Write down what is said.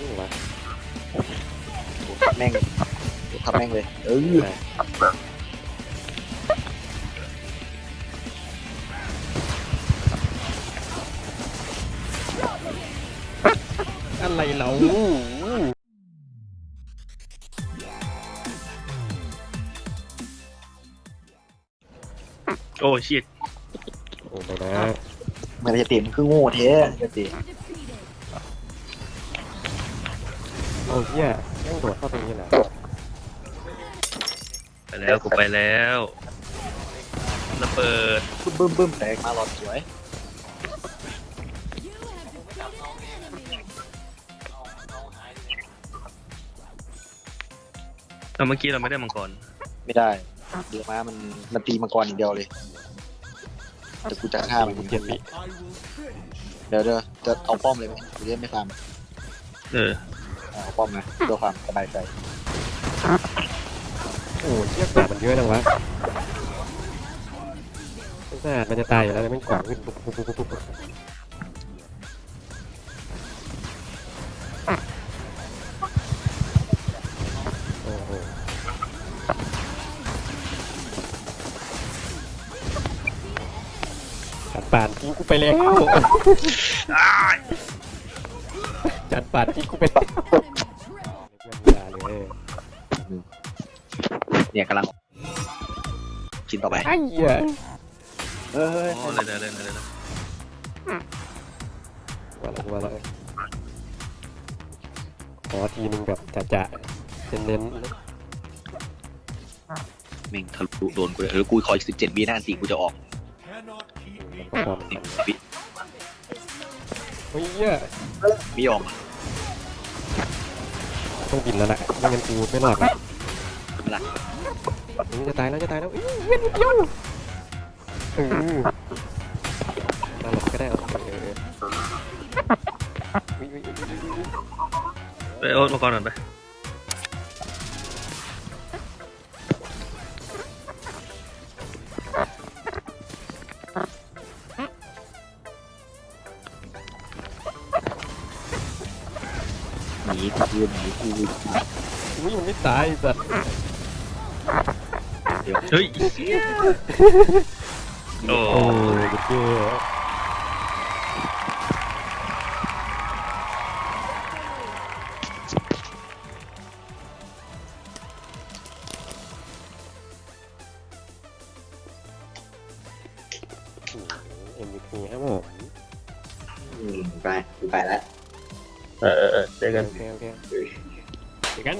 นี่วะแม่งทำแม่งเลย เอออะไรเราโอ้ชิตโอ้ไม่นะเมื่อไรจะตีมันคือโง่เท้จะตี โอ้เหี้ยแม่งโดดเข้าตรงนี้แหละไปแล้วกูไปแล้วระเบิดบึ้มบึ้มบึ้มแตกมาหลอดสวยแล้วเมื่อกี้เราไม่ได้มังกรไม่ได้ เดือมามันมันตีมังกรอย่างเดียวเลยแต่กูจะฆ่ามันเจ็ดวิเดี๋ยวเดี๋ยวจะเอาป้อมเลยไหมกูเล่นไม่ฟาร์มเออเอา ป้อมนะเพื่อความสบายใจโอ้เหี้ยกว่ามันเยอะจังวะไม่น่ามันจะตายอยู่แล้วแต่แม่งกว่าขึ้นปุ๊บปุ๊บปุ๊บปุ๊บปุ๊บโอ้โหจัดปาดทิ้งกูไปแล้วจัดปาดทิ้งกูไปแล้วเว เนี่ยกำลังกินต่อไป ไอ้เหี้ยเฮ้ยโอ้เลยเลยเลยเลยเลยว่าแล้วว่าแล้วขอทีนึงแบบจะจะเน้นแม่งทะลุโดนกูเลยเออกูคอยสิบเจ็ดวินาทีกูจะออกๆมันก็พอมันสิกันบวิเฮ้ยเหี้ยไม่ยอมต้องบินแล้วแหละไม่งั้นกูไม่รอดละไม่ ละมึงจะตายแล้วจะตายแล้วเอ้ยเวียนเดียวเออมาหลบก็ได้เอาเออเอออุ๊ยอุ๊ยอุ๊ยอุ๊ยอุ๊ยไปโอ๊ตมังกรก่อนไปหนีกูหนีกู อุ้ยมันไม่ตายสัตว์ เดี๋ยวเฮ้ยโอ้โอ้ยเจ๊เอ็มวีพีครับผมอืมไปกูไปแล้ว เออเออเออเจอกัน โอเคโอเค เจอกัน